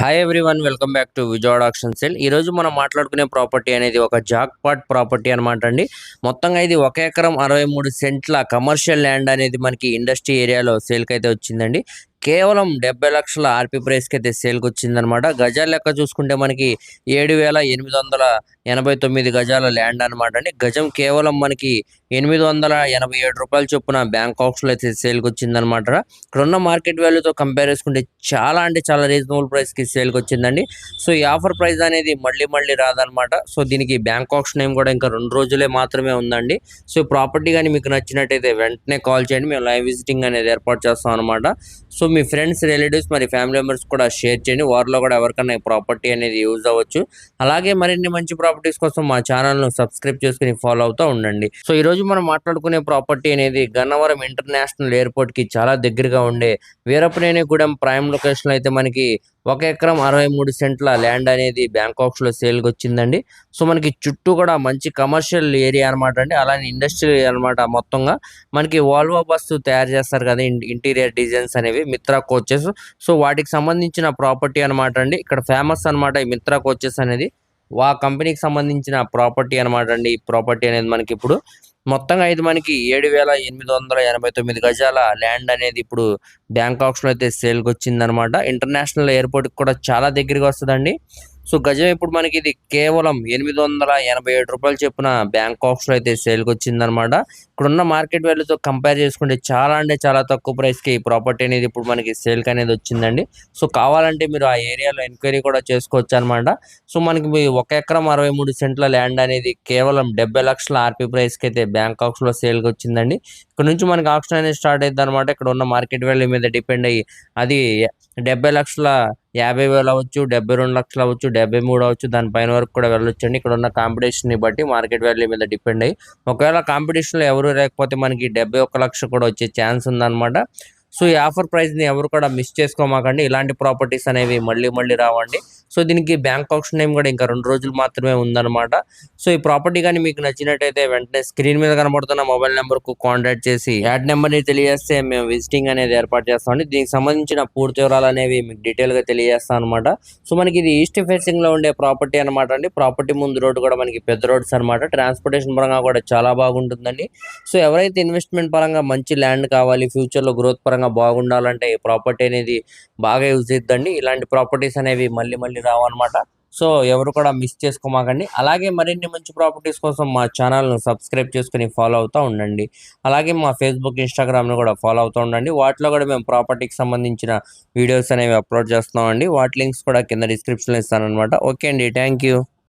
Hi everyone welcome back to Vijayawada auction sale ఈ రోజు మనం మాట్లాడుకునే ప్రాపర్టీ అనేది ఒక జాక్పాట్ ప్రాపర్టీ అనమాట అండి. మొత్తంగా ఇది ఒక ఎకరం అరవై మూడు సెంట్ల కమర్షియల్ ల్యాండ్ అనేది మనకి ఇండస్ట్రీ ఏరియాలో సేల్కి అయితే వచ్చిందండి. కేవలం డెబ్బై లక్షల ఆర్పీ ప్రైస్కి అయితే సేల్కి వచ్చిందనమాట గజాల లెక్క చూసుకుంటే మనకి ఏడు వేల ఎనిమిది వందల ఎనభై తొమ్మిది గజాల ల్యాండ్ అనమాట అండి. గజం కేవలం మనకి ఎనిమిది వందల ఎనభై ఏడు రూపాయలు చొప్పున బ్యాంక్ అయితే సేల్కి వచ్చిందనమాట ఇక్కడ ఉన్న మార్కెట్ వాల్యూతో కంపేర్ చేసుకుంటే చాలా అంటే చాలా రీజనబుల్ ప్రైస్కి సేల్కి వచ్చిందండి సో ఈ ఆఫర్ ప్రైస్ అనేది మళ్ళీ మళ్ళీ రాదనమాట సో దీనికి బ్యాంకాక్స్ నేమ్ కూడా ఇంకా రెండు రోజులే మాత్రమే ఉందండి. సో ప్రాపర్టీ కానీ మీకు నచ్చినట్టయితే వెంటనే కాల్ చేయండి. మేము లైవ్ విజిటింగ్ అనేది ఏర్పాటు చేస్తాం అనమాట సో మీ ఫ్రెండ్స్ రిలేటివ్స్ మరి ఫ్యామిలీ మెంబర్స్ కూడా షేర్ చేయండి. వారిలో కూడా ఎవరికైనా ప్రాపర్టీ అనేది యూజ్ అవ్వచ్చు. అలాగే మరిన్ని మంచి ప్రాపర్టీస్ కోసం మా ఛానల్ను సబ్స్క్రైబ్ చేసుకుని ఫాలో అవుతూ ఉండండి. సో ఈ రోజు మనం మాట్లాడుకునే ప్రాపర్టీ అనేది గన్నవరం ఇంటర్నేషనల్ ఎయిర్పోర్ట్కి చాలా దగ్గరగా ఉండే వీరపనేనిగూడెం ప్రైమ్ లొకేషన్ అయితే మనకి ఒక ఎకరం అరవై మూడు సెంట్ల ల్యాండ్ అనేది బ్యాంకాక్స్లో సేల్కి వచ్చిందండి సో మనకి చుట్టూ కూడా మంచి కమర్షియల్ ఏరియా అనమాట అండి. అలానే ఇండస్ట్రియల్ అనమాట మొత్తంగా. మనకి వాల్వో బస్సు తయారు చేస్తారు కదా ఇంటీరియర్ డిజైన్స్ అనేవి మిత్రా కోచెస్. సో వాటికి సంబంధించిన ప్రాపర్టీ అనమాట అండి. ఇక్కడ ఫేమస్ అనమాట ఈ మిత్రా కోచెస్ అనేది. వా కంపెనీకి సంబంధించిన ప్రాపర్టీ అనమాట అండి. ఈ ప్రాపర్టీ అనేది మనకి ఇప్పుడు మొత్తంగా ఐదు మనకి ఏడు వేల ఎనిమిది వందల ఎనభై తొమ్మిది గజాల ల్యాండ్ అనేది ఇప్పుడు బ్యాంకాక్స్లో అయితే సేల్కి వచ్చిందనమాట ఇంటర్నేషనల్ ఎయిర్పోర్ట్కి కూడా చాలా దగ్గరగా వస్తుందండి. సో గజం ఇప్పుడు మనకి ఇది కేవలం ఎనిమిది వందల ఎనభై ఏడు రూపాయలు చొప్పున బ్యాంకాక్స్లో అయితే సేల్కి వచ్చిందనమాట ఇక్కడ ఉన్న మార్కెట్ వాల్యూతో కంపేర్ చేసుకుంటే చాలా అంటే చాలా తక్కువ ప్రైస్కి ఈ ప్రాపర్టీ అనేది ఇప్పుడు మనకి సేల్ అనేది వచ్చిందండి. సో కావాలంటే మీరు ఆ ఏరియాలో ఎంక్వైరీ కూడా చేసుకోవచ్చు అనమాట సో మనకి ఒక ఎకరం అరవై మూడు సెంట్ల ల్యాండ్ అనేది కేవలం డెబ్బై లక్షల ఆర్పీ ప్రైస్కి అయితే బ్యాంకాక్స్లో సేల్కి వచ్చిందండి. ఇక్కడ నుంచి మనకి ఆప్షన్ అనేది స్టార్ట్ అయింది అనమాట ఇక్కడ ఉన్న మార్కెట్ వాల్యూ మీద డిపెండ్ అయ్యి అది డెబ్బై లక్షల యాభై వేలు అవ్వచ్చు డెబ్బై రెండు లక్షలు అవ్వచ్చు డెబ్బై మూడు అవ్వచ్చు దానిపైన వరకు కూడా వెళ్ళొచ్చు అండి ఇక్కడ ఉన్న కాంపిటీషన్ని బట్టి మార్కెట్ వాల్యూ మీద డిపెండ్ అయ్యి ఒకవేళ కాంపిటీషన్లో ఎవరు లేకపోతే మనకి డెబ్బై ఒక్క లక్ష కూడా వచ్చే ఛాన్స్ ఉందన్నమాట. సో ఈ ఆఫర్ ప్రైస్ని ఎవరు కూడా మిస్ చేసుకోమాకండి. ఇలాంటి ప్రాపర్టీస్ అనేవి మళ్ళీ మళ్ళీ రావండి. సో దీనికి బ్యాంక్ ఆప్షన్ నేమ్ కూడా ఇంకా రెండు రోజులు మాత్రమే ఉందన్నమాట. సో ఈ ప్రాపర్టీ కానీ మీకు నచ్చినట్టయితే వెంటనే స్క్రీన్ మీద కనబడుతున్న మొబైల్ నెంబర్కు కాంటాక్ట్ చేసి యాడ్ నెంబర్ని తెలియజేస్తే మేము విజిటింగ్ అనేది ఏర్పాటు చేస్తామండి దీనికి సంబంధించిన పూర్తి వివరాలు అనేవి మీకు డీటెయిల్గా తెలియజేస్తాం అనమాట సో మనకి ఇది ఈస్ట్ ఫేసింగ్లో ఉండే ప్రాపర్టీ అనమాట అండి. ప్రాపర్టీ ముందు రోడ్డు కూడా మనకి పెద్ద రోడ్స్ అనమాట ట్రాన్స్పోర్టేషన్ పరంగా కూడా చాలా బాగుంటుందండి. సో ఎవరైతే ఇన్వెస్ట్మెంట్ పరంగా మంచి ల్యాండ్ కావాలి ఫ్యూచర్లో గ్రోత్ పరంగా బాగుండాలంటే ఈ ప్రాపర్టీ అనేది బాగా యూజ్ చేద్దండి. ఇలాంటి ప్రాపర్టీస్ అనేవి మళ్ళీ మళ్ళీ రావన్నమాట. సో ఎవరు కూడా మిస్ చేసుకోమాకండి. అలాగే మరిన్ని మంచి ప్రాపర్టీస్ కోసం మా ఛానల్ను సబ్స్క్రైబ్ చేసుకుని ఫాలో అవుతూ ఉండండి. అలాగే మా ఫేస్బుక్ ఇన్స్టాగ్రామ్ను కూడా ఫాలో అవుతూ ఉండండి. వాటిలో కూడా మేము ప్రాపర్టీకి సంబంధించిన వీడియోస్ అనేవి అప్లోడ్ చేస్తున్నామండి. వాటి లింక్స్ కూడా కింద డిస్క్రిప్షన్లో ఇస్తానమాట ఓకే అండి. Thank you